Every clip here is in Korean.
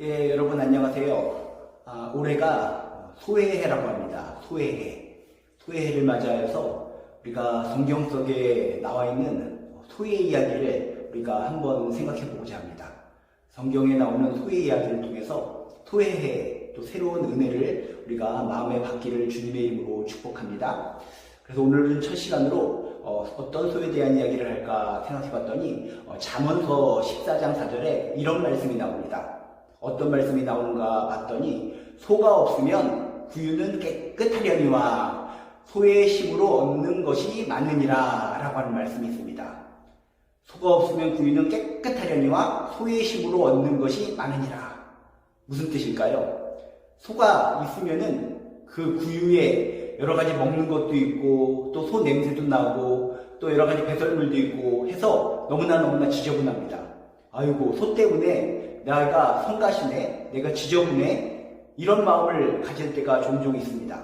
예, 여러분 안녕하세요. 아, 올해가 소해해라고 합니다. 소해해. 소해해를 맞이하여서 우리가 성경 속에 나와 있는 소해 이야기를 우리가 한번 생각해 보고자 합니다. 성경에 나오는 소해 이야기를 통해서 소해해 또 새로운 은혜를 우리가 마음에 받기를 주님의 이름으로 축복합니다. 그래서 오늘은 첫 시간으로 어, 떤 소에 대한 이야기를 할까 생각해 봤더니 어, 잠언서 14장 4절에 이런 말씀이 나옵니다. 어떤 말씀이 나오는가 봤더니 소가 없으면 구유는 깨끗하려니와 소의 힘으로 얻는 것이 많으니라 라고 하는 말씀이 있습니다. 소가 없으면 구유는 깨끗하려니와 소의 힘으로 얻는 것이 많으니라. 무슨 뜻일까요? 소가 있으면은 그 구유에 여러 가지 먹는 것도 있고 또 소 냄새도 나고 또 여러 가지 배설물도 있고 해서 너무나 너무나 지저분합니다. 아이고 소 때문에 내가 성가시네, 내가 지저분해 이런 마음을 가질 때가 종종 있습니다.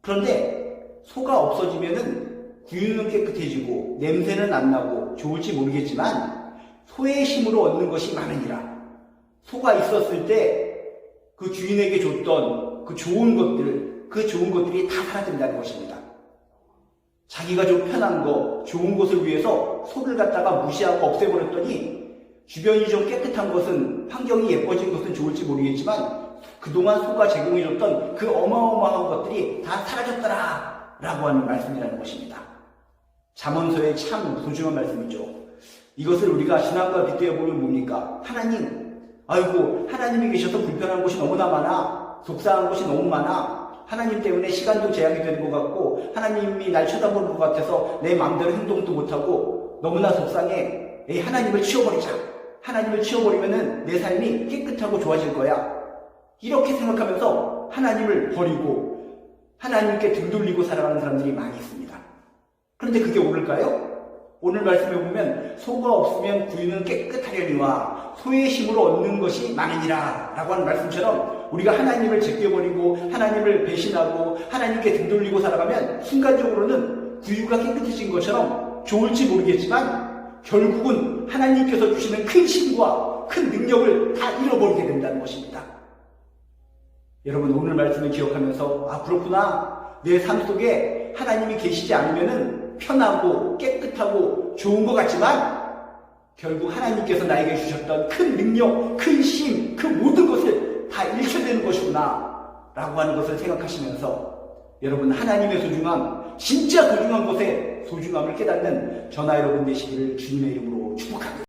그런데 소가 없어지면은 구유는 깨끗해지고 냄새는 안 나고 좋을지 모르겠지만 소의 힘으로 얻는 것이 많으니라. 소가 있었을 때 그 주인에게 줬던 그 좋은 것들, 그 좋은 것들이 다 사라진다는 것입니다. 자기가 좀 편한 거, 좋은 것을 위해서 소를 갖다가 무시하고 없애버렸더니 주변이 좀 깨끗한 것은 환경이 예뻐진 것은 좋을지 모르겠지만 그동안 소가 제공해줬던 그 어마어마한 것들이 다 사라졌더라 라고 하는 말씀이라는 것입니다. 잠언서의 참 소중한 말씀이죠. 이것을 우리가 신앙과 빗대어 보면 뭡니까? 하나님, 아이고 하나님이 계셔서 불편한 곳이 너무나 많아 속상한 곳이 너무 많아 하나님 때문에 시간도 제약이 되는 것 같고 하나님이 날 쳐다보는 것 같아서 내 마음대로 행동도 못하고 너무나 속상해 에이, 하나님을 치워버리자 하나님을 치워버리면은 내 삶이 깨끗하고 좋아질 거야 이렇게 생각하면서 하나님을 버리고 하나님께 등 돌리고 살아가는 사람들이 많이 있습니다 그런데 그게 옳을까요? 오늘 말씀에 보면 소가 없으면 구유는 깨끗하려니와 소의 힘으로 얻는 것이 많으니라 라고 하는 말씀처럼 우리가 하나님을 제껴버리고 하나님을 배신하고 하나님께 등 돌리고 살아가면 순간적으로는 구유가 깨끗해진 것처럼 좋을지 모르겠지만 결국은 하나님께서 주시는 큰 힘과 큰 능력을 다 잃어버리게 된다는 것입니다. 여러분 오늘 말씀을 기억하면서 아 그렇구나 내 삶 속에 하나님이 계시지 않으면은 편하고 깨끗하고 좋은 것 같지만 결국 하나님께서 나에게 주셨던 큰 능력, 큰 힘, 그 모든 것을 다 잃게 되는 것이구나 라고 하는 것을 생각하시면서 여러분 하나님의 소중함, 진짜 소중한 것의 소중함을 깨닫는 전화 여러분 되시기를 주님의 이름으로 축복합니다.